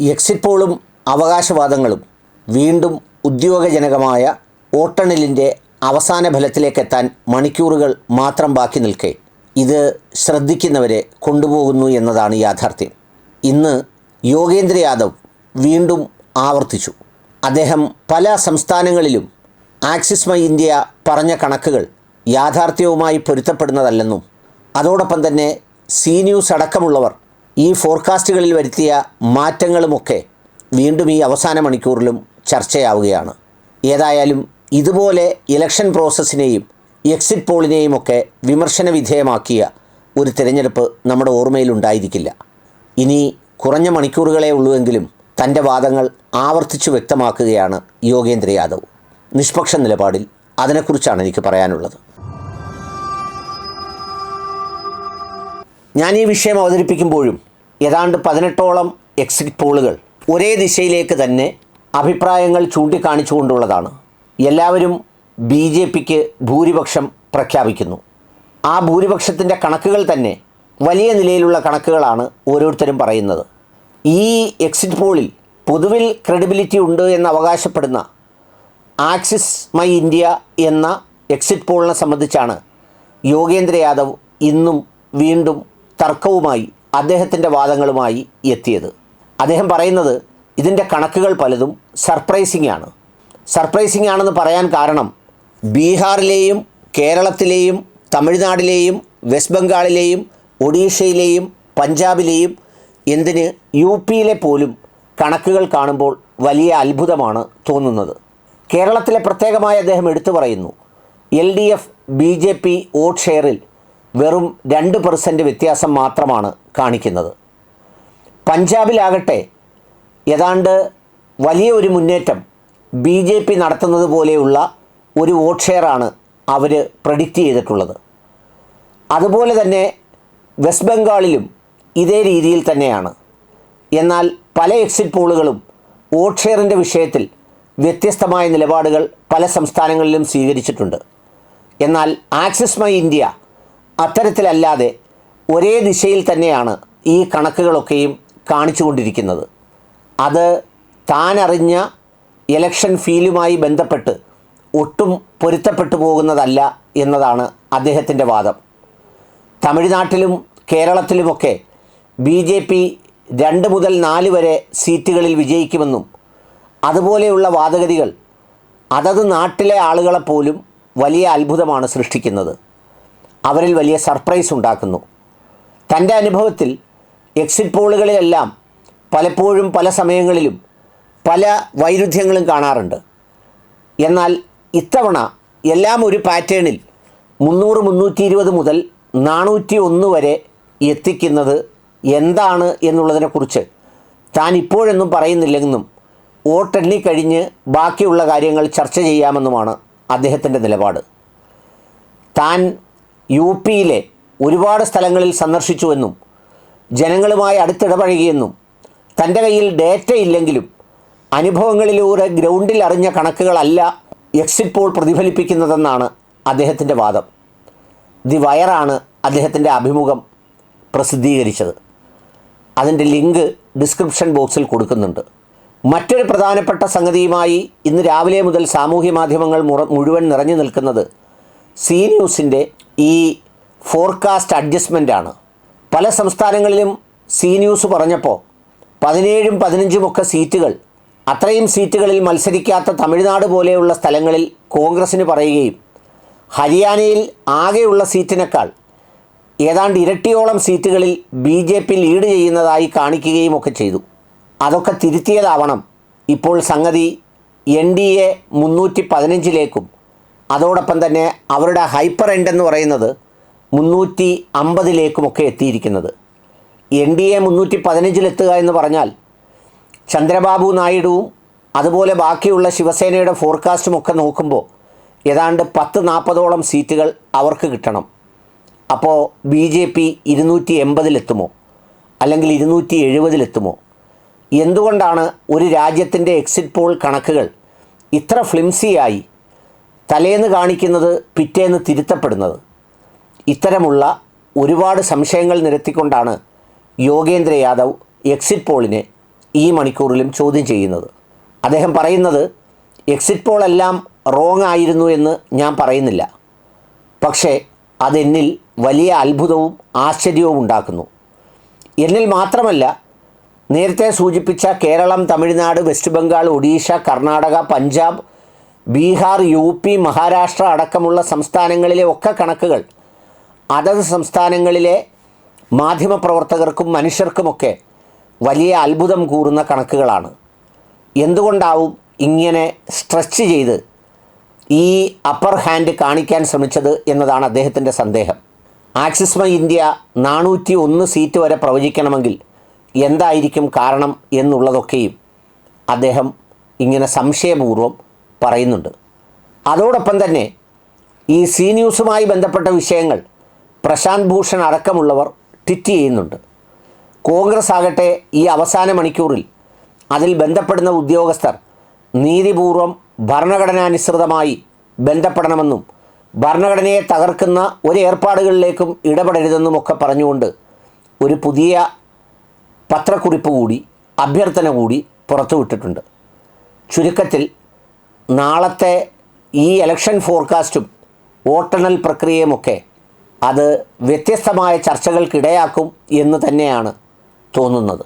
Exit പോളും അവകാശവാദങ്ങളും വീണ്ടും ഉദ്യോഗജനകമായ വോട്ടെണ്ണലിന്റെ അവസാന ഫലത്തിലേക്കെത്താൻ മണിക്കൂറുകൾ മാത്രം ബാക്കി നിൽക്കെ. ഇത് ശ്രദ്ധിക്കുന്നവരെ കൊണ്ടുപോകുന്നു എന്നതാണ് യാഥാർത്ഥ്യം. ഇന്ന് യോഗേന്ദ്ര യാദവ് വീണ്ടും ആവർത്തിച്ചു. അദ്ദേഹം പല സംസ്ഥാനങ്ങളിലും ആക്സിസ് മൈ ഇന്ത്യ പറഞ്ഞ കണക്കുകൾ യാഥാർത്ഥ്യവുമായി പൊരുത്തപ്പെടുന്നതല്ലെന്നും അതോടൊപ്പം തന്നെ സി ന്യൂസ് അടക്കമുള്ളവർ ഈ ഫോർകാസ്റ്റുകളിൽ വരുത്തിയ മാറ്റങ്ങളുമൊക്കെ വീണ്ടും ഈ അവസാന മണിക്കൂറിലും ചർച്ചയാവുകയാണ്. ഏതായാലും ഇതുപോലെ ഇലക്ഷൻ പ്രോസസ്സിനെയും എക്സിറ്റ് പോളിനെയും ഒക്കെ വിമർശന വിധേയമാക്കിയ ഒരു തിരഞ്ഞെടുപ്പ് നമ്മുടെ ഓർമ്മയിലുണ്ടായിരിക്കില്ല ഇനി കുറഞ്ഞ മണിക്കൂറുകളേ ഉള്ളൂവെങ്കിലും തന്റെ വാദങ്ങൾ ആവർത്തിച്ചു വ്യക്തമാക്കുകയാണ് യോഗേന്ദ്ര യാദവ്. നിഷ്പക്ഷ നിലപാടിൽ അതിനെക്കുറിച്ചാണ് എനിക്ക് പറയാനുള്ളത്. ഞാൻ ഈ വിഷയം അവതരിപ്പിക്കുമ്പോഴും ഏതാണ്ട് പതിനെട്ടോളം എക്സിറ്റ് പോളുകൾ ഒരേ ദിശയിലേക്ക് തന്നെ അഭിപ്രായങ്ങൾ ചൂണ്ടിക്കാണിച്ചുകൊണ്ടുള്ളതാണ്. എല്ലാവരും ബി ജെ പിക്ക് ഭൂരിപക്ഷം പ്രഖ്യാപിക്കുന്നു. ആ ഭൂരിപക്ഷത്തിന്റെ കണക്കുകൾ തന്നെ വലിയ നിലയിലുള്ള കണക്കുകളാണ് ഓരോരുത്തരും പറയുന്നത്. ഈ എക്സിറ്റ് പോളിൽ പൊതുവിൽ ക്രെഡിബിലിറ്റി ഉണ്ട് എന്ന് അവകാശപ്പെടുന്ന ആക്സിസ് മൈ ഇന്ത്യ എന്ന എക്സിറ്റ് പോളിനെ സംബന്ധിച്ചാണ് യോഗേന്ദ്ര യാദവ് ഇന്നും വീണ്ടും തർക്കവുമായി അദ്ദേഹത്തിന്റെ വാദങ്ങളുമായി എത്തിയത്. അദ്ദേഹം പറയുന്നത് ഇതിന്റെ കണക്കുകൾ പലതും സർപ്രൈസിംഗ് ആണ് സർപ്രൈസിംഗ് ആണെന്ന് പറയാൻ കാരണം ബീഹാറിലെയും കേരളത്തിലെയും തമിഴ്നാട്ടിലെയും വെസ്റ്റ് ബംഗാളിലെയും ഒഡീഷയിലെയും പഞ്ചാബിലെയും എന്തിന് യു പിയിലെ പോലും കണക്കുകൾ കാണുമ്പോൾ വലിയ അത്ഭുതമാണ് തോന്നുന്നത്. കേരളത്തിലെ പ്രത്യേകമായി അദ്ദേഹം എടുത്തു പറയുന്നു L D F B J P vote ഷെയറിൽ വെറും രണ്ട് പെർസെന്റ് വ്യത്യാസം മാത്രമാണ് കാണിക്കുന്നത്. പഞ്ചാബിലാകട്ടെ ഏതാണ്ട് വലിയ ഒരു മുന്നേറ്റം ബി ജെ പി നടത്തുന്നത് പോലെയുള്ള ഒരു വോട്ട് ഷെയറാണ് അവർ പ്രഡിക്റ്റ് ചെയ്തിട്ടുള്ളത്. അതുപോലെ തന്നെ വെസ്റ്റ് ബംഗാളിലും ഇതേ രീതിയിൽ തന്നെയാണ്. എന്നാൽ പല എക്സിറ്റ് പോളുകളും വോട്ട് ഷെയറിന്റെ വിഷയത്തിൽ വ്യത്യസ്തമായ നിലപാടുകൾ പല സംസ്ഥാനങ്ങളിലും സ്വീകരിച്ചിട്ടുണ്ട്. എന്നാൽ ആക്സിസ് മൈ ഇന്ത്യ അത്തരത്തിലല്ലാതെ ഒരേ ദിശയിൽ തന്നെയാണ് ഈ കണക്കുകളൊക്കെയും കാണിച്ചുകൊണ്ടിരിക്കുന്നത്. അത് താനറിഞ്ഞ ഇലക്ഷൻ ഫീലുമായി ബന്ധപ്പെട്ട് ഒട്ടും പൊരുത്തപ്പെട്ടു പോകുന്നതല്ല എന്നതാണ് അദ്ദേഹത്തിന്റെ വാദം. തമിഴ്നാട്ടിലും കേരളത്തിലുമൊക്കെ ബി ജെ പി രണ്ട് മുതൽ നാല് വരെ സീറ്റുകളിൽ വിജയിക്കുമെന്നും അതുപോലെയുള്ള വാദഗതികൾ അതത് നാട്ടിലെ ആളുകളെപ്പോലും വലിയ അത്ഭുതമാണ് സൃഷ്ടിക്കുന്നത്. അവരിൽ വലിയ സർപ്രൈസ് ഉണ്ടാക്കുന്നു. തന്റെ അനുഭവത്തിൽ എക്സിറ്റ് പോളുകളിലെല്ലാം പലപ്പോഴും പല സമയങ്ങളിലും പല വൈരുദ്ധ്യങ്ങളും കാണാറുണ്ട്. എന്നാൽ ഇത്തവണ എല്ലാം ഒരു പാറ്റേണിൽ മുന്നൂറ് മുന്നൂറ്റി ഇരുപത് മുതൽ നാനൂറ്റി ഒന്ന് വരെ എത്തിക്കുന്നത് എന്താണ് എന്നുള്ളതിനെക്കുറിച്ച് താൻ ഇപ്പോഴൊന്നും പറയുന്നില്ലെന്നും വോട്ടെണ്ണിക്കഴിഞ്ഞ് ബാക്കിയുള്ള കാര്യങ്ങൾ ചർച്ച ചെയ്യാമെന്നുമാണ് അദ്ദേഹത്തിന്റെ നിലപാട്. താൻ യു പിയിലെ ഒരുപാട് സ്ഥലങ്ങളിൽ സന്ദർശിച്ചുവെന്നും ജനങ്ങളുമായി അടുത്തിടപഴകിയെന്നും തന്റെ കയ്യിൽ ഡേറ്റ ഇല്ലെങ്കിലും അനുഭവങ്ങളിലൂടെ ഗ്രൗണ്ടിൽ അറിഞ്ഞ കണക്കുകളല്ല എക്സിറ്റ് പോൾ പ്രതിഫലിപ്പിക്കുന്നതെന്നാണ് അദ്ദേഹത്തിന്റെ വാദം. ദി വയറാണ് അദ്ദേഹത്തിന്റെ അഭിമുഖം പ്രസിദ്ധീകരിച്ചത്. അതിന്റെ ലിങ്ക് ഡിസ്ക്രിപ്ഷൻ ബോക്സിൽ കൊടുക്കുന്നുണ്ട്. മറ്റൊരു പ്രധാനപ്പെട്ട സംഗതിയുമായി ഇന്ന് രാവിലെ മുതൽ സാമൂഹ്യ മാധ്യമങ്ങൾ മുഴുവൻ നിറഞ്ഞു നിൽക്കുന്നത് സി ന്യൂസിന്റെ ഈ ഫോർകാസ്റ്റ് അഡ്ജസ്റ്റ്മെന്റ് ആണ്. പല സംസ്ഥാനങ്ങളിലും സി ന്യൂസ് പറഞ്ഞപ്പോൾ പതിനേഴും പതിനഞ്ചുമൊക്കെ സീറ്റുകൾ അത്രയും സീറ്റുകളിൽ മത്സരിക്കാത്ത തമിഴ്നാട് പോലെയുള്ള സ്ഥലങ്ങളിൽ കോൺഗ്രസ്സിന് പറയുകയും ഹരിയാനയിൽ ആകെയുള്ള സീറ്റിനേക്കാൾ ഏതാണ്ട് ഇരട്ടിയോളം സീറ്റുകളിൽ ബി ജെ പി ലീഡ് ചെയ്യുന്നതായി കാണിക്കുകയും ഒക്കെ ചെയ്തു. അതൊക്കെ തിരുത്തിയതാവണം ഇപ്പോൾ സംഗതി എൻ ഡി എ മുന്നൂറ്റി പതിനഞ്ചിലേക്കും അതോടൊപ്പം തന്നെ അവരുടെ ഹൈപ്പർ എൻഡ് എന്ന് പറയുന്നത് മുന്നൂറ്റി അമ്പതിലേക്കുമൊക്കെ എത്തിയിരിക്കുന്നത്. എൻ ഡി എ മുന്നൂറ്റി പതിനഞ്ചിലെത്തുക എന്ന് പറഞ്ഞാൽ ചന്ദ്രബാബു നായിഡുവും അതുപോലെ ബാക്കിയുള്ള ശിവസേനയുടെ ഫോർകാസ്റ്റും ഒക്കെ നോക്കുമ്പോൾ ഏതാണ്ട് പത്ത് നാൽപ്പതോളം സീറ്റുകൾ അവർക്ക് കിട്ടണം. അപ്പോൾ ബി ജെ പി ഇരുന്നൂറ്റി എൺപതിലെത്തുമോ അല്ലെങ്കിൽ ഇരുന്നൂറ്റി എഴുപതിലെത്തുമോ എന്തുകൊണ്ടാണ് ഒരു രാജ്യത്തിന്റെ എക്സിറ്റ് പോൾ കണക്കുകൾ ഇത്ര ഫ്ലിംസിയായി തലേന്ന് കാണിക്കുന്നത് പിറ്റേന്ന് തിരുത്തപ്പെടുന്നത്. ഇത്തരമുള്ള ഒരുപാട് സംശയങ്ങൾ നിരത്തിക്കൊണ്ടാണ് യോഗേന്ദ്ര യാദവ് എക്സിറ്റ് പോളിനെ ഈ മണിക്കൂറിലും ചോദ്യം ചെയ്യുന്നത്. അദ്ദേഹം പറയുന്നത് എക്സിറ്റ് പോളെല്ലാം റോങ് ആയിരുന്നു എന്ന് ഞാൻ പറയുന്നില്ല. പക്ഷേ അതെന്നിൽ വലിയ അത്ഭുതവും ആശ്ചര്യവും ഉണ്ടാക്കുന്നു. എന്നിൽ മാത്രമല്ല നേരത്തെ സൂചിപ്പിച്ച Keralam Tamil Nadu West Bengal Odisha Karnataka Punjab Bihar U P Maharashtra അടക്കമുള്ള സംസ്ഥാനങ്ങളിലെ ഒക്കെ കണക്കുകൾ അതത് സംസ്ഥാനങ്ങളിലെ മാധ്യമപ്രവർത്തകർക്കും മനുഷ്യർക്കുമൊക്കെ വലിയ അത്ഭുതം കൂറുന്ന കണക്കുകളാണ്. എന്തുകൊണ്ടാവും ഇങ്ങനെ സ്ട്രെച്ച് ചെയ്ത് ഈ അപ്പർ ഹാൻഡ് കാണിക്കാൻ ശ്രമിച്ചത് എന്നതാണ് അദ്ദേഹത്തിന്റെ സന്ദേഹം. ആക്സിസ് മൈ ഇന്ത്യ നാനൂറ്റി ഒന്ന് സീറ്റ് വരെ പ്രവചിക്കണമെങ്കിൽ എന്തായിരിക്കും കാരണം എന്നുള്ളതൊക്കെയും അദ്ദേഹം ഇങ്ങനെ സംശയപൂർവം പറയുന്നുണ്ട്. അതോടൊപ്പം തന്നെ ഈ സി ന്യൂസുമായി ബന്ധപ്പെട്ട വിഷയങ്ങൾ പ്രശാന്ത് ഭൂഷൺ അടക്കമുള്ളവർ ട്വിറ്റ് ചെയ്യുന്നുണ്ട്. കോൺഗ്രസ് ആകട്ടെ ഈ അവസാന മണിക്കൂറിൽ അതിൽ ബന്ധപ്പെടുന്ന ഉദ്യോഗസ്ഥർ നീതിപൂർവം ഭരണഘടനാനുസൃതമായി ബന്ധപ്പെടണമെന്നും ഭരണഘടനയെ തകർക്കുന്ന ഒരു ഏർപ്പാടുകളിലേക്കും ഇടപെടരുതെന്നും ഒക്കെ പറഞ്ഞുകൊണ്ട് ഒരു പുതിയ പത്രക്കുറിപ്പ് കൂടി അഭ്യർത്ഥന കൂടി പുറത്തുവിട്ടിട്ടുണ്ട്. ചുരുക്കത്തിൽ നാളത്തെ ഈ ഇലക്ഷൻ ഫോർകാസ്റ്റും വോട്ടെണ്ണൽ പ്രക്രിയയുമൊക്കെ അത് വ്യത്യസ്തമായ ചർച്ചകൾക്കിടയാക്കും എന്ന് തന്നെയാണ് തോന്നുന്നത്.